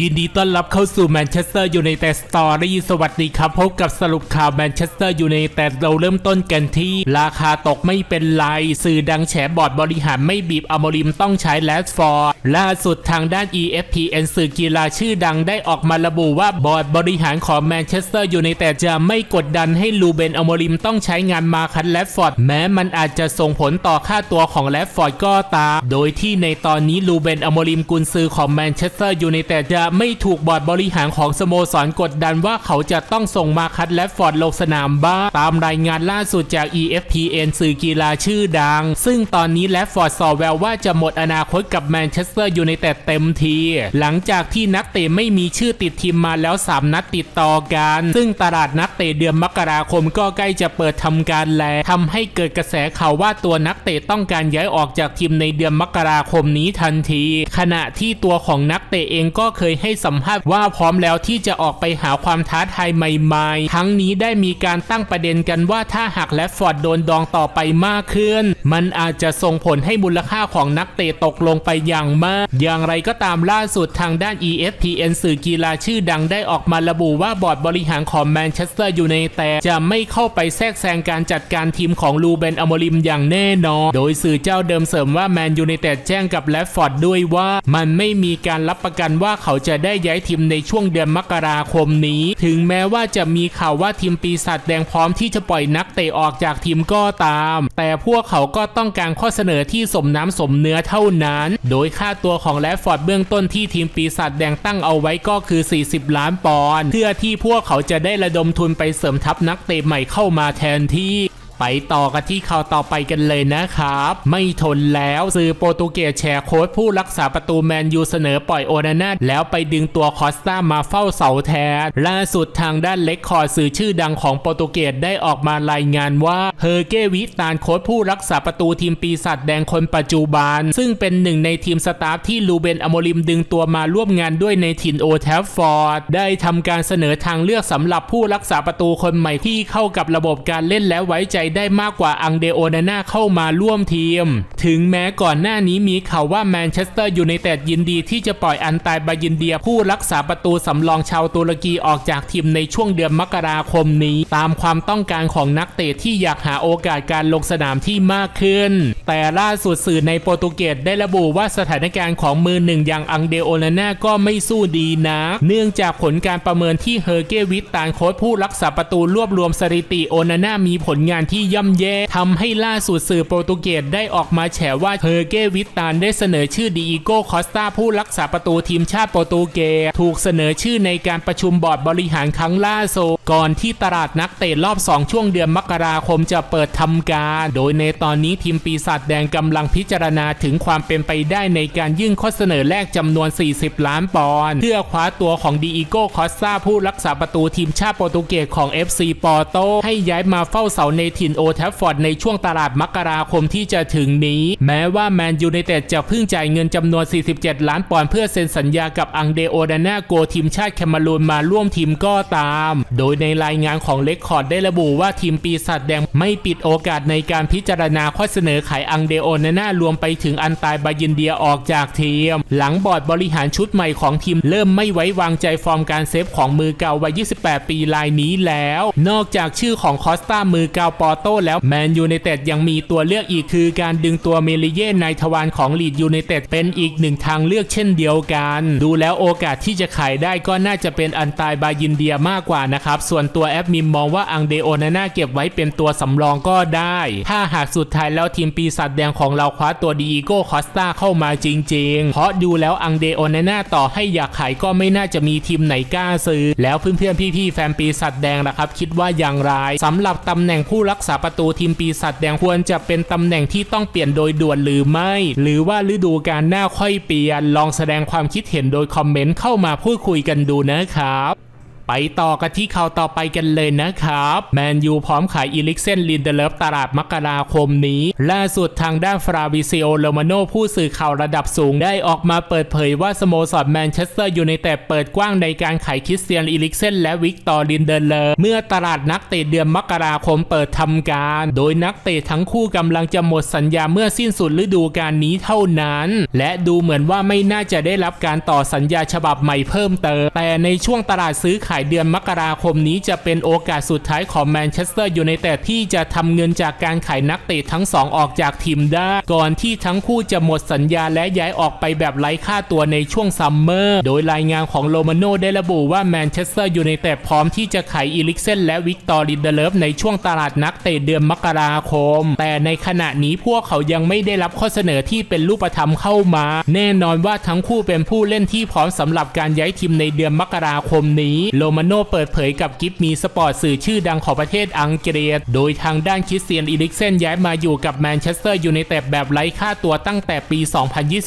ยินดีต้อนรับเข้าสู่แมนเชสเตอร์ยูไนเต็ดสตอรี่สวัสดีครับ พบกับสรุปข่าวแมนเชสเตอร์ยูไนเต็ดเราเริ่มต้นกันที่ ราคาตกไม่เป็นไร สื่อดังแฉบอร์ดบริหารไม่บีบอมริมต้องใช้แลสฟอร์ด ล่าสุดทางด้าน EFPN สื่อกีฬาชื่อดังได้ออกมาระบุว่าบอร์ดบริหารของแมนเชสเตอร์ยูไนเต็ดจะไม่กดดันให้ลูเบนอโมริมต้องใช้งานมาคันแลสฟอร์ดแม้มันอาจจะส่งผลต่อค่าตัวของแลสฟอร์ดก็ตาม โดยที่ในตอนนี้ลูเบนอโมริมกุนซือของแมนเชสเตอร์ยูไนเต็ดจะไม่ถูกบอร์ดบริหารของสโมสรกดดันว่าเขาจะต้องส่งมาคัดแลฟฟอร์ดลงสนามบ้างตามรายงานล่าสุดจาก EFPN สื่อกีฬาชื่อดัง ซึ่งตอนนี้แลฟฟอร์ดสอแววว่าจะหมดอนาคตกับแมนเชสเตอร์ยูไนเต็ดเต็มที หลังจากที่นักเตะไม่มีชื่อติดทีมมาแล้ว 3 นัดติดต่อกัน ซึ่งตลาดนักเตะเดือนมกราคมก็ใกล้จะเปิดทำการแล้วทำให้เกิดกระแสข่าวว่าตัวนักเตะต้องการย้ายออกจากทีมในเดือนมกราคมนี้ทันที ขณะที่ตัวของนักเตะเองก็เคยให้สัมภาษณ์ว่าพร้อมแล้วที่จะออกไปหาความท้าทายใหม่ ๆ ทั้งนี้ได้มีการตั้งประเด็นกันว่าถ้าหากแลฟฟอร์ดโดนดองต่อไปมากขึ้น มันอาจจะส่งผลให้มูลค่าของนักเตะตกลงไปอย่างมาก อย่างไรก็ตามล่าสุดทางด้าน ESPN สื่อกีฬาชื่อดังได้ออกมาระบุว่าบอร์ดบริหารของแมนเชสเตอร์ยูไนเต็ดจะไม่เข้าไปแทรกแซงการจัดการทีมของลูเบนอมริมอย่างแน่นอน โดยสื่อเจ้าเดิมเสริมว่าแมนยูไนเต็ดแจ้งกับแลฟฟอร์ดด้วยว่ามันไม่มีการรับประกันว่าเขาจะได้ย้ายทีมในช่วงเดือนมกราคมนี้ ถึงแม้ว่าจะมีข่าวว่าทีมปีศาจแดงพร้อมที่จะปล่อยนักเตะออกจากทีมก็ตาม แต่พวกเขาก็ต้องการข้อเสนอที่สมน้ำสมเนื้อเท่านั้น โดยค่าตัวของแลฟฟอร์ดเบื้องต้นที่ทีมปีศาจแดงตั้งเอาไว้ก็คือ 40 ล้านปอนด์เพื่อที่พวกเขาจะได้ระดมทุนไปเสริมทัพนักเตะใหม่เข้ามาแทนที่ ไปต่อกันที่ข่าวต่อไปกันเลยนะครับ ไม่ทนแล้วสื่อโปรตุเกสแชร์โค้ดผู้รักษาประตูแมนยูเสนอปล่อยโอนาน่าแล้วไปดึงตัวคอสตามาเฝ้าเสาแทนล่าสุดทางด้านเล็กคอร์สื่อชื่อดังของโปรตุเกสได้ออกมารายงานว่าเฮอร์เกวิตานโค้ดผู้รักษาประตูทีมปีศาจแดงคนปัจจุบัน ซึ่งเป็นหนึ่งในทีมสตาฟที่ลูเบนอโมริมดึงตัวมาร่วมงานด้วยในถิ่นโอแทฟฟอร์ดได้ทำการเสนอทางเลือกสำหรับผู้รักษาประตูคนใหม่ที่เข้ากับระบบการเล่นและไว้ใจได้มากกว่าอังเดโอนาน่าเข้ามาร่วมทีม ถึงแม้ก่อนหน้านี้มีข่าวว่าแมนเชสเตอร์ยูไนเต็ดยินดีที่จะปล่อยอันตายบายินเดียผู้รักษาประตูสำรองชาวตุรกีออกจากทีมในช่วงเดือนมกราคมนี้ ตามความต้องการของนักเตะที่อยากหาโอกาสการลงสนามที่มากขึ้น แต่ล่าสุดสื่อในโปรตุเกสได้ระบุว่าสถานการณ์ของมือหนึ่งอย่างอังเดโอนาน่าก็ไม่สู้ดีนะเนื่องจากผลการประเมินที่เฮอร์เกวิตตานโค้ชผู้รักษาประตูรวบรวมสถิติโอนาน่ามีผลงานที่ย่ำแย่ทำให้ล่าสุดสื่อโปรตุเกสได้ออกมาแฉว่าเฮอร์เกวิตตานได้เสนอชื่อดีอีโกคอสตาผู้รักษาประตูทีมชาติโปรตุเกสถูกเสนอชื่อในการประชุมบอร์ดบริหารครั้งล่าสุดก่อนที่ตลาดนักเตะรอบ 2 ช่วงเดือนมกราคมจะเปิดทำการ โดยในตอนนี้ทีมปีศาจแดงกำลังพิจารณาถึงความเป็นไปได้ในการยื่นข้อเสนอแรกจำนวน 40 ล้านปอนด์เพื่อคว้าตัวของดีอีโกคอสตาผู้รักษาประตูทีมชาติโปรตุเกสของ FC ปอร์โตให้ย้ายมาเฝ้าเสาในถิ่นโอแทฟฟอร์ดในช่วงตลาดมกราคมที่จะถึงนี้ แม้ว่าแมนยูในเต็ดจะเพิ่งจ่ายเงินจำนวน 47 ล้านปอนด์เพื่อเซ็นสัญญากับอังเดโอดาน่าโกทีมชาติแคมารูนมาร่วมทีมก็ตาม โดยในรายงานของเลคคอร์ดได้ระบุว่าทีมปีศาจแดงไม่ปิดโอกาสในการพิจารณาข้อเสนอขายอังเดโอนาน่ารวมไปถึงอันตายบายินเดียออกจากทีม หลังบอร์ดบริหารชุดใหม่ของทีมเริ่มไม่ไว้วางใจฟอร์มการเซฟของมือเก่าวัย 28 ปีรายนี้แล้ว นอกจากชื่อของคอสตามือเก่าปอโต้แล้วแมนยูไนเต็ดยังมีตัวเลือกอีกคือการดึงตัวเมลิเย่ในทวารของลีดยูไนเต็ดเป็นอีกหนึ่งทางเลือกเช่นเดียวกัน ดูแล้วโอกาสที่จะขายได้ก็น่าจะเป็นอันตายบายินเดียมากกว่านะนะครับ ส่วนตัวแอปมิมมองว่าอังเดโอนาน่าเก็บไว้เป็นตัวสำรองก็ได้ ถ้าหากสุดท้ายแล้วทีมปีศาจแดงของเราคว้าตัวดีโก้คอสตาเข้ามาจริง ๆ เพราะดูแล้วอังเดโอนาน่าต่อให้อยากขายก็ไม่น่าจะมีทีมไหนกล้าซื้อ แล้วเพื่อนๆพี่ๆแฟนปีศาจแดงนะครับ คิดว่าอย่างไรสำหรับตำแหน่งผู้รักษาประตูทีมปีศาจแดงควรจะเป็นตำแหน่งที่ต้องเปลี่ยนโดยด่วนหรือไม่ หรือว่าฤดูกาลหน้าค่อยเปลี่ยนลองแสดงความคิดเห็นโดยคอมเมนต์เข้ามาพูดคุยกันดูนะครับ ไปต่อกันที่ข่าวต่อไปกันเลยนะครับ แมนยูพร้อมขายอีลิกเซนลินเดเลฟตลาดมกราคมนี้ ล่าสุดทางด้านฟราวิซิโอโลมาโนผู้สื่อข่าวระดับสูงได้ออกมาเปิดเผยว่าสโมสรแมนเชสเตอร์ยูไนเต็ดเปิดกว้างในการขายคริสเตียนอีลิกเซนและวิกตอร์ลินเดเลฟเมื่อตลาดนักเตะเดือนมกราคมเปิดทำการ โดยนักเตะทั้งคู่กำลังจะหมดสัญญาเมื่อสิ้นสุดฤดูกาลนี้เท่านั้น และดูเหมือนว่าไม่น่าจะได้รับการต่อสัญญาฉบับใหม่เพิ่มเติมแต่ในช่วงตลาดซื้อขายเดือนมกราคมนี้จะเป็นโอกาสสุดท้ายของแมนเชสเตอร์ยูไนเต็ดที่จะทำเงินจากการขายนักเตะทั้งสองออกจากทีมได้ ก่อนที่ทั้งคู่จะหมดสัญญาและย้ายออกไปแบบไร้ค่าตัวในช่วงซัมเมอร์ โดยรายงานของโรมาโนได้ระบุว่าแมนเชสเตอร์ยูไนเต็ดพร้อมที่จะขายอีลิกเซนและวิกตอร์ลินเดเลฟในช่วงตลาดนักเตะเดือนมกราคม แต่ในขณะนี้พวกเขายังไม่ได้รับข้อเสนอที่เป็นรูปธรรมเข้ามา แน่นอนว่าทั้งคู่เป็นผู้เล่นที่พร้อมสำหรับการย้ายทีมในเดือนมกราคมนี้โรมาโน่เปิดเผยกับกิฟมีสปอร์ตสื่อชื่อดังของประเทศอังกฤษ โดยทางด้านคริสเตียนอีลิกเซนย้ายมาอยู่กับแมนเชสเตอร์ยูไนเต็ดแบบไร้ค่าตัวตั้งแต่ปี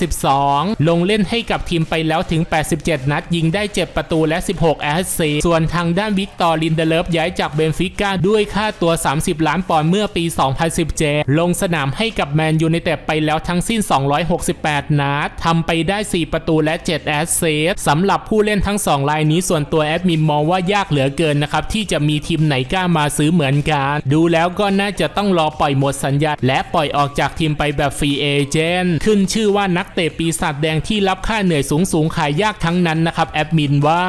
2022 ลงเล่นให้กับทีมไปแล้วถึง 87 นัด ยิงได้ 7 ประตูและ 16 แอสซิสต์ส่วนทางด้านวิกตอร์ลินเดเลฟย้ายจากเบนฟิก้าด้วยค่าตัว 30 ล้านปอนด์เมื่อปี 2017 ลงสนามให้กับแมนยูไนเต็ดไปแล้วทั้งสิ้น 268 นัดทำไปได้ 4 ประตูและ 7 แอสซิสต์สำหรับผู้เล่นทั้ง 2 รายนี้ส่วนตัวแอดมินมองว่ายากเหลือเกินนะครับที่จะมีทีมไหนกล้ามาซื้อเหมือนกัน ดูแล้วก็น่าจะต้องรอปล่อยหมดสัญญา และปล่อยออกจากทีมไปแบบฟรีเอเจนต์ขึ้นชื่อว่านักเตะปีศาจแดงที่รับค่าเหนื่อยสูงสูงๆขายยากทั้งนั้นนะครับแอดมินว่า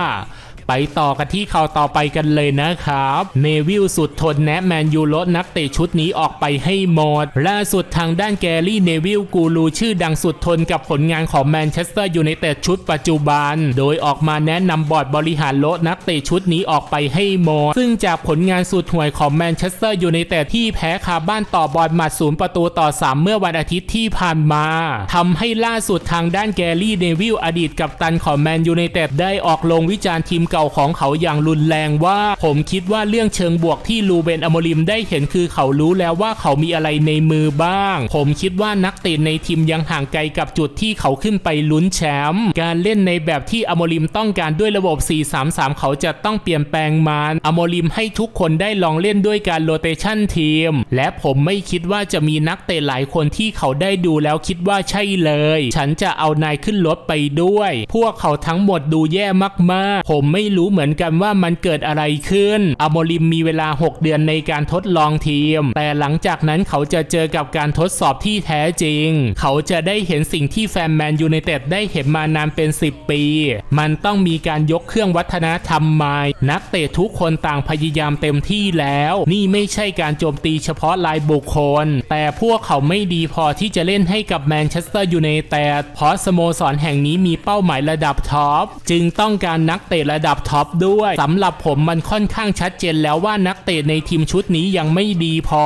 ไปต่อกันที่ข่าวต่อไปกันเลยนะครับ เนวิลสุดทนแนะแมนยูลดนักเตะชุดนี้ออกไปให้หมด ล่าสุดทางด้านแกรี่เนวิลกูรูชื่อดังสุดทนกับผลงานของแมนเชสเตอร์ยูไนเต็ดชุดปัจจุบัน โดยออกมาแนะนำบอร์ดบริหารลดนักเตะชุดนี้ออกไปให้หมด ซึ่งจากผลงานสุดห่วยของแมนเชสเตอร์ยูไนเต็ดที่แพ้คาบ้านต่อบอลมัดศูนย์ประตูต่อ 3 เมื่อวันอาทิตย์ที่ผ่านมาทำให้ล่าสุดทางด้านแกรี่เนวิลอดีตกัปตันของแมนยูไนเต็ดได้ออกลงวิจารณ์ทีมเก่าของเขาอย่างรุนแรงว่า ผมคิดว่าเรื่องเชิงบวกที่ลูเบนอโมริมได้เห็นคือเขารู้แล้วว่าเขามีอะไรในมือบ้าง ผมคิดว่านักเตะในทีมยังห่างไกลกับจุดที่เขาขึ้นไปลุ้นแชมป์การเล่นในแบบที่อโมริมต้องการด้วยระบบ 4-3-3 เขาจะต้องเปลี่ยนแปลงมันอโมริมให้ทุกคนได้ลองเล่นด้วยการโรเตชันทีม และผมไม่คิดว่าจะมีนักเตะหลายคนที่เขาได้ดูแล้วคิดว่าใช่เลย ฉันจะเอานายขึ้นรถไปด้วย พวกเขาทั้งหมดดูแย่มากๆ ผมไม่รู้เหมือนกันว่ามันเกิดอะไรขึ้นอโมริมมีเวลา 6 เดือนในการทดลองทีม แต่หลังจากนั้นเขาจะเจอกับการทดสอบที่แท้จริง เขาจะได้เห็นสิ่งที่แฟนแมนยูไนเต็ดได้เห็นมานานเป็น 10 ปี มันต้องมีการยกเครื่องวัฒนธรรมใหม่ นักเตะทุกคนต่างพยายามเต็มที่แล้ว นี่ไม่ใช่การโจมตีเฉพาะรายบุคคล แต่พวกเขาไม่ดีพอที่จะเล่นให้กับแมนเชสเตอร์ยูไนเต็ดเพราะสโมสรแห่งนี้มีเป้าหมายระดับท็อปจึงต้องการนักเตะระดับท็อปด้วยสำหรับผมมันค่อนข้างชัดเจนแล้วว่านักเตะในทีมชุดนี้ยังไม่ดีพอ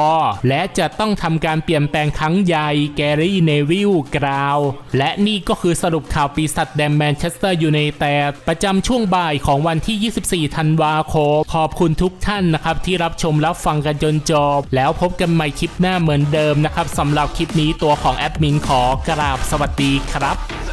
และจะต้องทำการเปลี่ยนแปลงครั้งใหญ่แกรี่เนวิลกล่าว และนี่ก็คือสรุปข่าวปีศาจแดงแมนเชสเตอร์ยูไนเต็ดประจำช่วงบ่ายของวันที่ 24 ธันวาคม ขอบคุณทุกท่านนะครับ ที่รับชมรับฟังกันจนจบ แล้วพบกันใหม่คลิปหน้าเหมือนเดิมนะครับสำหรับคลิปนี้ตัวของแอดมินขอกราบสวัสดีครับ